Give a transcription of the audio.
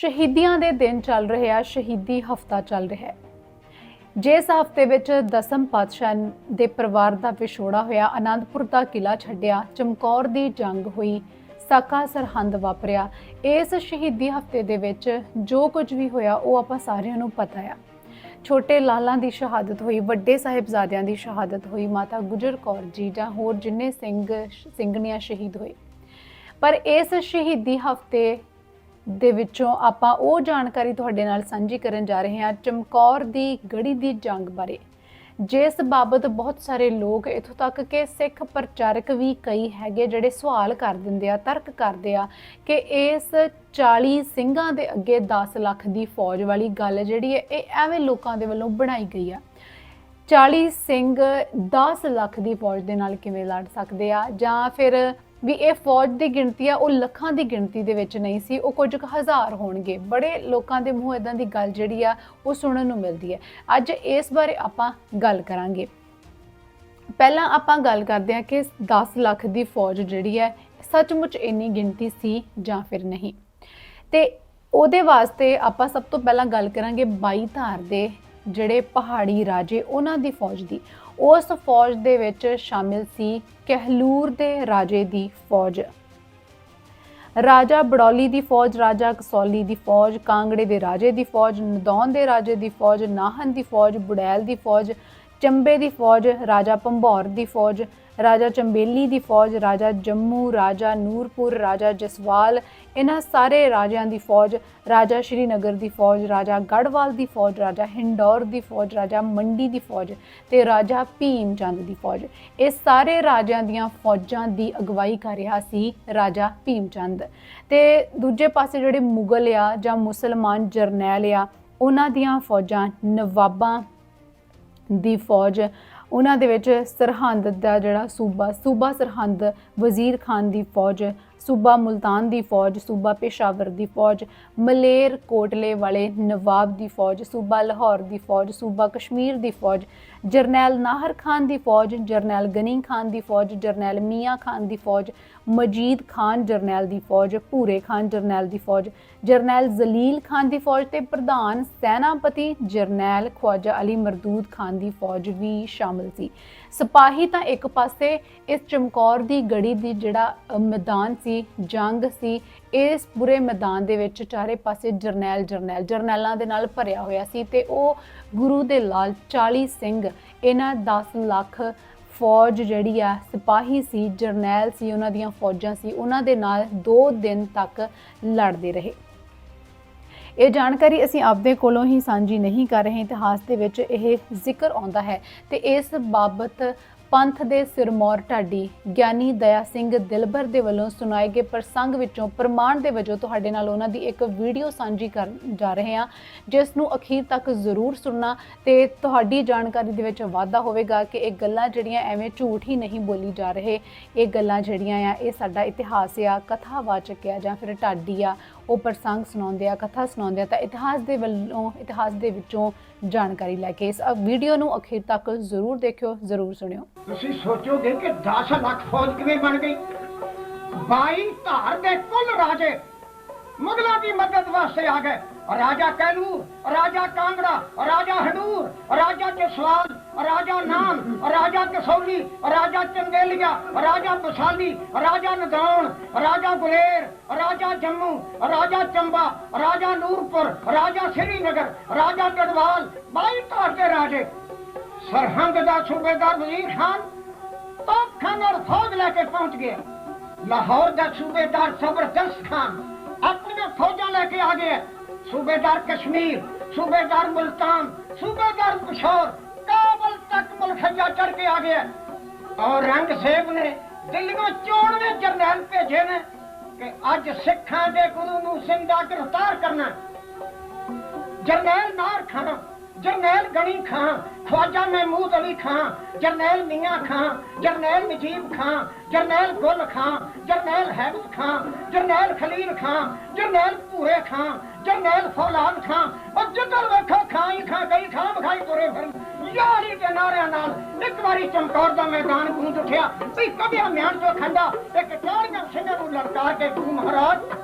ਸ਼ਹੀਦੀਆਂ ਦੇ ਦਿਨ ਚੱਲ ਰਿਹਾ ਸ਼ਹੀਦੀ ਹਫਤਾ ਚੱਲ ਰਿਹਾ ਹੈ। ਜਿਸ ਹਫ਼ਤੇ ਵਿੱਚ ਦਸਮ ਪਾਤਸ਼ਾਹ ਦੇ ਪਰਿਵਾਰ ਦਾ ਵਿਛੋੜਾ ਹੋਇਆ ਆਨੰਦਪੁਰ ਦਾ ਕਿਲਾ ਛੱਡਿਆ, ਚਮਕੌਰ ਦੀ ਜੰਗ ਹੋਈ, ਸਾਕਾ ਸਰਹੰਦ ਵਾਪਰਿਆ। ਇਸ ਸ਼ਹੀਦੀ ਹਫ਼ਤੇ ਦੇ ਵਿੱਚ ਜੋ ਕੁਝ ਵੀ ਹੋਇਆ, ਉਹ ਆਪਾਂ ਸਾਰਿਆਂ ਨੂੰ ਪਤਾ ਆ। ਛੋਟੇ ਲਾਲਾਂ ਦੀ ਸ਼ਹਾਦਤ ਹੋਈ, ਵੱਡੇ ਸਾਹਿਬਜ਼ਾਦਿਆਂ ਦੀ ਸ਼ਹਾਦਤ ਹੋਈ, ਮਾਤਾ ਗੁਜਰ ਕੌਰ ਜੀ ਜਾਂ ਹੋਰ ਜਿੰਨੇ ਸਿੰਘ, ਸਿੰਘਣੀਆਂ ਸ਼ਹੀਦ ਹੋਏ। ਪਰ ਇਸ ਸ਼ਹੀਦੀ ਹਫ਼ਤੇ ਦੇ ਵਿੱਚੋਂ ਆਪਾਂ ਉਹ ਜਾਣਕਾਰੀ ਤੁਹਾਡੇ ਨਾਲ ਸਾਂਝੀ ਕਰਨ ਜਾ ਰਹੇ ਹਾਂ ਚਮਕੌਰ ਦੀ ਗੜੀ ਦੀ ਜੰਗ ਬਾਰੇ, ਜਿਸ ਬਾਬਤ ਬਹੁਤ ਸਾਰੇ ਲੋਕ ਇਥੋਂ ਤੱਕ ਕਿ ਸਿੱਖ ਪ੍ਰਚਾਰਕ ਵੀ ਕਈ ਹੈਗੇ ਜਿਹੜੇ ਸਵਾਲ ਕਰ ਦਿੰਦੇ ਆ, ਤਰਕ ਕਰਦੇ ਆ ਕਿ ਇਸ 40 ਸਿੰਘਾਂ ਦੇ ਅੱਗੇ 10 ਲੱਖ ਦੀ ਫੌਜ ਵਾਲੀ ਗੱਲ ਜਿਹੜੀ ਹੈ, ਇਹ ਐਵੇਂ ਲੋਕਾਂ ਦੇ ਵੱਲੋਂ ਬਣਾਈ ਗਈ ਆ। 40 ਸਿੰਘ 10 ਲੱਖ ਦੀ ਫੌਜ ਦੇ ਨਾਲ ਕਿਵੇਂ ਲੜ ਸਕਦੇ ਆ ਜਾਂ ਫਿਰ ਵੀ ਇਹ ਫੌਜ ਦੀ ਗਿਣਤੀ ਆ, ਉਹ ਲੱਖਾਂ ਦੀ ਗਿਣਤੀ ਦੇ ਵਿੱਚ ਨਹੀਂ ਸੀ, ਉਹ ਕੁਝ ਕੁ ਹਜ਼ਾਰ ਹੋਣਗੇ। ਬੜੇ ਲੋਕਾਂ ਦੇ ਮੂੰਹ ਇਦਾਂ ਦੀ ਗੱਲ ਜਿਹੜੀ ਆ, ਉਹ ਸੁਣਨ ਨੂੰ ਮਿਲਦੀ ਹੈ। ਅੱਜ ਇਸ ਬਾਰੇ ਆਪਾਂ ਗੱਲ ਕਰਾਂਗੇ। ਪਹਿਲਾਂ ਆਪਾਂ ਗੱਲ ਕਰਦੇ ਹਾਂ ਕਿ 10 ਲੱਖ ਦੀ ਫੌਜ ਜਿਹੜੀ ਹੈ, ਸੱਚਮੁੱਚ ਇੰਨੀ ਗਿਣਤੀ ਸੀ ਜਾਂ ਫਿਰ ਨਹੀਂ। ਤੇ ਉਹਦੇ ਵਾਸਤੇ ਆਪਾਂ ਸਭ ਤੋਂ ਪਹਿਲਾਂ ਗੱਲ ਕਰਾਂਗੇ 22 ਧਾਰ ਦੇ ਜਿਹੜੇ ਪਹਾੜੀ ਰਾਜੇ ਉਹਨਾਂ ਦੀ ਫੌਜ ਦੀ, ਉਸ ਫੌਜ ਦੇ ਵਿੱਚ ਸ਼ਾਮਿਲ ਸੀ ਕਹਿਲੂਰ ਦੇ ਰਾਜੇ ਦੀ ਫੌਜ। ਰਾਜਾ ਬੜੌਲੀ ਦੀ ਫੌਜ, ਰਾਜਾ ਕਸੌਲੀ ਦੀ ਫੌਜ, ਕਾਂਗੜੇ ਦੇ ਰਾਜੇ ਦੀ ਫੌਜ ਨਦੌਨ ਦੇ ਰਾਜੇ ਦੀ ਫੌਜ, ਨਾਹਨ ਦੀ ਫੌਜ, ਬੁੜੈਲ ਦੀ ਫੌਜ, ਚੰਬੇ ਦੀ ਫੌਜ, ਰਾਜਾ ਭੰਬੌਰ ਦੀ ਫੌਜ ਰਾਜਾ ਚੰਬੇਲੀ ਦੀ ਫੌਜ, ਰਾਜਾ ਜੰਮੂ, ਰਾਜਾ ਨੂਰਪੁਰ, ਰਾਜਾ ਜਸਵਾਲ, ਇਹਨਾਂ ਸਾਰੇ ਰਾਜਿਆਂ ਦੀ ਫੌਜ, ਰਾਜਾ ਸ਼੍ਰੀਨਗਰ ਦੀ ਫੌਜ, ਰਾਜਾ ਗੜਵਾਲ ਦੀ ਫੌਜ, ਰਾਜਾ ਹਿੰਡੌਰ ਦੀ ਫੌਜ, ਰਾਜਾ ਮੰਡੀ ਦੀ ਫੌਜ ਤੇ ਰਾਜਾ ਭੀਮ ਚੰਦ ਦੀ ਫੌਜ। ਇਹ ਸਾਰੇ ਰਾਜਿਆਂ ਦੀਆਂ ਫੌਜਾਂ ਦੀ ਅਗਵਾਈ ਕਰ ਰਿਹਾ ਸੀ ਰਾਜਾ ਭੀਮ ਚੰਦ ਤੇ ਦੂਜੇ ਪਾਸੇ ਜਿਹੜੇ ਮੁਗਲ ਆ ਜਾਂ ਮੁਸਲਮਾਨ ਜਰਨੈਲ ਆ, ਉਹਨਾਂ ਦੀਆਂ ਫੌਜਾਂ ਨਵਾਬਾਂ ਦੀ ਫੌਜ ਉਹਨਾਂ ਦੇ ਵਿੱਚ ਸਰਹੰਦ ਦਾ ਜਿਹੜਾ ਸੂਬਾ ਸੂਬਾ ਸਰਹੰਦ ਵਜ਼ੀਰ ਖਾਨ ਦੀ ਫੌਜ, ਸੂਬਾ ਮੁਲਤਾਨ ਦੀ ਫੌਜ, ਸੂਬਾ ਪੇਸ਼ਾਵਰ ਦੀ ਫੌਜ, ਮਲੇਰ ਕੋਟਲੇ ਵਾਲੇ ਨਵਾਬ ਦੀ ਫੌਜ, ਸੂਬਾ ਲਾਹੌਰ ਦੀ ਫੌਜ, ਸੂਬਾ ਕਸ਼ਮੀਰ ਦੀ ਫੌਜ ਜਰਨੈਲ ਨਾਹਰ ਖਾਨ ਦੀ ਫੌਜ, ਜਰਨੈਲ ਗਨੀ ਖਾਨ ਦੀ ਫੌਜ, ਜਰਨੈਲ ਮੀਆਂ ਖਾਨ ਦੀ ਫੌਜ, ਮਜੀਦ ਖਾਨ ਜਰਨੈਲ ਦੀ ਫੌਜ, ਭੂਰੇ ਖਾਨ ਜਰਨੈਲ ਦੀ ਫੌਜ, ਜਰਨੈਲ ਜ਼ਲੀਲ ਖਾਨ ਦੀ ਫੌਜ ਤੇ ਪ੍ਰਧਾਨ ਸੈਨਾਪਤੀ ਜਰਨੈਲ ਖਵਾਜਾ ਅਲੀ ਮਰਦੂਦ ਖਾਨ ਦੀ ਫੌਜ ਵੀ ਸ਼ਾਮਲ ਸੀ। ਸਿਪਾਹੀ ਤਾਂ ਇੱਕ ਪਾਸੇ ਇਸ ਚਮਕੌਰ ਦੀ ਗੜੀ ਦੀ ਜਿਹੜਾ ਮੈਦਾਨ ਸੀ, ਜੰਗ ਸੀ, ਇਸ ਪੂਰੇ ਮੈਦਾਨ ਦੇ ਵਿੱਚ ਚਾਰੇ ਪਾਸੇ ਜਰਨੈਲ ਜਰਨੈਲ ਜਰਨੈਲਾਂ ਦੇ ਨਾਲ ਭਰਿਆ ਹੋਇਆ ਸੀ ਤੇ ਉਹ ਗੁਰੂ ਦੇ ਲਾਲ 40 ਸਿੰਘ ਇਹਨਾਂ 10 ਲੱਖ ਫੌਜ ਜਿਹੜੀ ਆ, ਸਿਪਾਹੀ ਸੀ, ਜਰਨੈਲ ਸੀ, ਉਹਨਾਂ ਦੀਆਂ ਫੌਜਾਂ ਸੀ, ਉਹਨਾਂ ਦੇ ਨਾਲ 2 ਦਿਨ ਤੱਕ ਲੜਦੇ ਰਹੇ। ਇਹ ਜਾਣਕਾਰੀ ਅਸੀਂ ਆਪਦੇ ਕੋਲੋਂ ਹੀ ਸਾਂਝੀ ਨਹੀਂ ਕਰ ਰਹੇ। ਇਤਿਹਾਸ ਦੇ ਵਿੱਚ ਇਹ ਜ਼ਿਕਰ ਆਉਂਦਾ ਹੈ ਤੇ ਇਸ ਬਾਬਤ ਪੰਥ ਦੇ ਸਿਰਮੌਰ ਢਾਡੀ ਗਿਆਨੀ ਦਇਆ ਸਿੰਘ ਦਿਲਬਰ ਦੇ ਵੱਲੋਂ ਸੁਣਾਏ ਗਏ ਪ੍ਰਸੰਗ ਵਿੱਚੋਂ ਪ੍ਰਮਾਣ ਦੇ ਵਜੋਂ ਤੁਹਾਡੇ ਨਾਲ ਉਹਨਾਂ ਦੀ ਇੱਕ ਵੀਡੀਓ ਸਾਂਝੀ ਕਰਨ ਜਾ ਰਹੇ ਹਾਂ, ਜਿਸ ਨੂੰ ਅਖੀਰ ਤੱਕ ਜ਼ਰੂਰ ਸੁਣਨਾ ਤੇ ਤੁਹਾਡੀ ਜਾਣਕਾਰੀ ਦੇ ਵਿੱਚ ਵਾਧਾ ਹੋਵੇਗਾ ਕਿ ਇਹ ਗੱਲਾਂ ਜਿਹੜੀਆਂ ਐਵੇਂ ਝੂਠ ਹੀ ਨਹੀਂ ਬੋਲੀ ਜਾ ਰਹੇ। ਇਹ ਗੱਲਾਂ ਜਿਹੜੀਆਂ ਆ, ਇਹ ਸਾਡਾ ਇਤਿਹਾਸ ਆ, ਕਥਾਵਾਚਕ ਆ ਜਾਂ ਫਿਰ ਢਾਡੀ ਆ ਉਹ ਪ੍ਰਸੰਗ ਸੁਣਾਉਂਦੇ ਆ, ਕਥਾ ਸੁਣਾਉਂਦੇ ਆ, ਤਾਂ ਇਤਿਹਾਸ ਦੇ ਵੱਲੋਂ, ਇਤਿਹਾਸ ਦੇ ਵਿੱਚੋਂ ਜਾਣਕਾਰੀ ਲੈ ਕੇ ਇਸ ਵੀਡੀਓ ਨੂੰ ਅਖੀਰ ਤੱਕ ਜ਼ਰੂਰ ਦੇਖਿਓ, ਜ਼ਰੂਰ ਸੁਣਿਓ। ਤੁਸੀਂ ਸੋਚੋਗੇ ਕਿ 10 ਲੱਖ ਫੌਜ ਕਿਵੇਂ ਬਣ ਗਈ? 22 ਧਾਰ ਦੇ ਕੁੱਲ ਰਾਜੇ ਮੁਗਲਾਂ ਦੀ ਮਦਦ ਵਾਸਤੇ ਆ ਗਏ। ਰਾਜਾ ਕਹਿਲੂਰ ਰਾਜਾ ਕਾਂਗੜਾ ਰਾਜਾ ਹਡੂਰ ਰਾਜਾ ਜਸਵਾਲ ਰਾਜਾ ਨਾਮ ਰਾਜਾ ਕਸੌਲੀ ਰਾਜਾ ਚੰਦੇਲੀਆ ਰਾਜਾ ਬਸਾਲੀ ਰਾਜਾ ਨਦੌਣ ਰਾਜਾ ਗੁਲੇਰ ਰਾਜਾ ਜੰਮੂ ਰਾਜਾ ਚੰਬਾ ਰਾਜਾ ਨੂਰਪੁਰ ਰਾਜਾ ਸ੍ਰੀਨਗਰ ਰਾਜਾ ਗੜਵਾਲ 22 ਧਾਰ ਦੇ ਰਾਜੇ ਸਰਹੰਦ ਦਾ ਸੂਬੇਦਾਰ ਵਜ਼ੀਰ ਖਾਨ ਤੋਪਖਾਨ ਨਾਲ ਫੌਜ ਲੈ ਕੇ ਪਹੁੰਚ ਗਿਆ ਲਾਹੌਰ ਦਾ ਸੂਬੇਦਾਰ ਜ਼ਬਰਦਸਤ ਖਾਨ ਆਪਣੀਆਂ ਫੌਜਾਂ ਲੈ ਕੇ ਆ ਗਿਆ ਸੂਬੇਦਾਰ ਕਸ਼ਮੀਰ ਸੂਬੇਦਾਰ ਮੁਲਤਾਨ ਸੂਬੇਦਾਰ ਪਿਸ਼ੌਰ ਕਾਬਲ ਤੱਕ ਮੁਲਖਈਆ ਚੜ ਕੇ ਆ ਗਿਆ ਔਰ ਰੰਗ ਸੇਬ ਨੇ ਦਿੱਲੀੋਂ ਚੋਣਵੇਂ ਜਰਨੈਲ ਭੇਜੇ ਨੇ ਕਿ ਅੱਜ ਸਿੱਖਾਂ ਦੇ ਗੁਰੂ ਨੂੰ ਸਿੰਦਾ ਗ੍ਰਿਫਤਾਰ ਕਰਨਾ ਜਰਨੈਲ ਨਾਰ ਖਾਨ ਜਰਨੈਲ ਗਣੀ ਖਾਂ, ਖਵਾਜਾ ਮਹਿਮੂਦ ਅਲੀ ਖਾਂ, ਜਰਨੈਲ ਮੀਆਂ ਖਾਂ, ਜਰਨੈਲ ਨਜੀਬ ਖਾਂ, ਜਰਨੈਲ ਗੁਲ ਖਾਂ, ਜਰਨੈਲ ਹੈਬਤ ਖਾਂ, ਜਰਨੈਲ ਖਲੀਲ ਖਾਂ, ਜਰਨੈਲ ਭੂਰੇ ਖਾਂ, ਜਰਨੈਲ ਫੌਲਾਦ ਖਾਂ। ਉਹ ਜਿੱਧਰ ਵੇਖੋ ਖਾਂ ਹੀ ਖਾਂ ਗਈ ਖਾਂ ਵਿਖਾਈ ਤੁਰੇ ਫਿਰਨ। ਯਾਰੀ ਦੇ ਨਾਰਿਆਂ ਨਾਲ ਇੱਕ ਵਾਰੀ ਚਮਕੌਰ ਦਾ ਮੈਦਾਨ ਗੂੰਜ ਉੱਠਿਆ। ਵੀ ਕਬਿਆ ਮਿਆਨ ਚੋਂ ਖੰਡਾ, ਇੱਕ ਚਾਲੀਆਂ ਸਿੰਘਾਂ ਨੂੰ ਲੜਕਾ ਕੇ ਤੂੰ ਮਹਾਰਾਜ